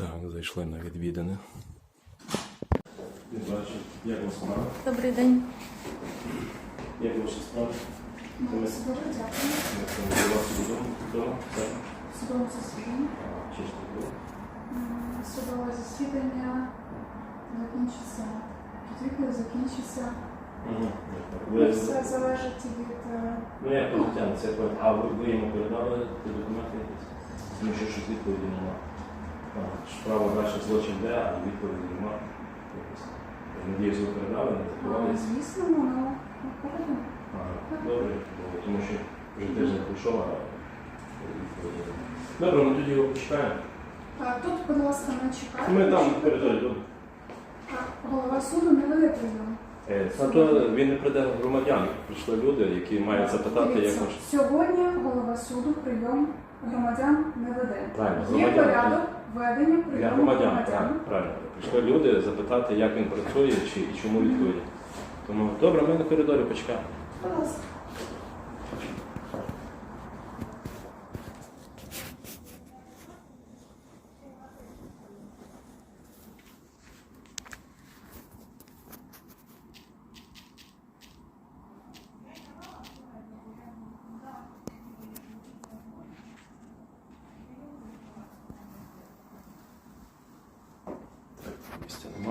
Так, зайшли на відвідини. Як вас справа? Добрий день. Як ваші справи? Ну, Добре, дякую. Судове засідання. Чи ж так було? Судове засідання закінчиться. Підвікли закінчиться. Угу. Ну, Ви, Все залежить від е, ну як Тетяна, це А ви, ви йому передали документи якісь? Тому що щось відповіді нема. Справа далі злочин де, а відповіді нема. Я Надіюсь, ви передали, не а, звісно, ну, передам. Ага, добре, бо тому що вже тиждень пройшов, а відповіді нема. Добре, ми тоді його почекаємо. А, Тут, будь ласка, не чекайте. Ми там передали. А, Голова суду не веде прийом. Е, А то він не прийде громадян. Прийшли люди, які мають запитати, як Дивіться. Сьогодні голова суду прийом громадян не веде. Правильно, Є громадян. порядок ведення Для прийому громадян, громадян. правильно, правильно. Прийшли люди запитати, як він працює чи, і чому відповідь. Тому добре, ми на коридорі почекаємо. Будь ласка. Місця немає.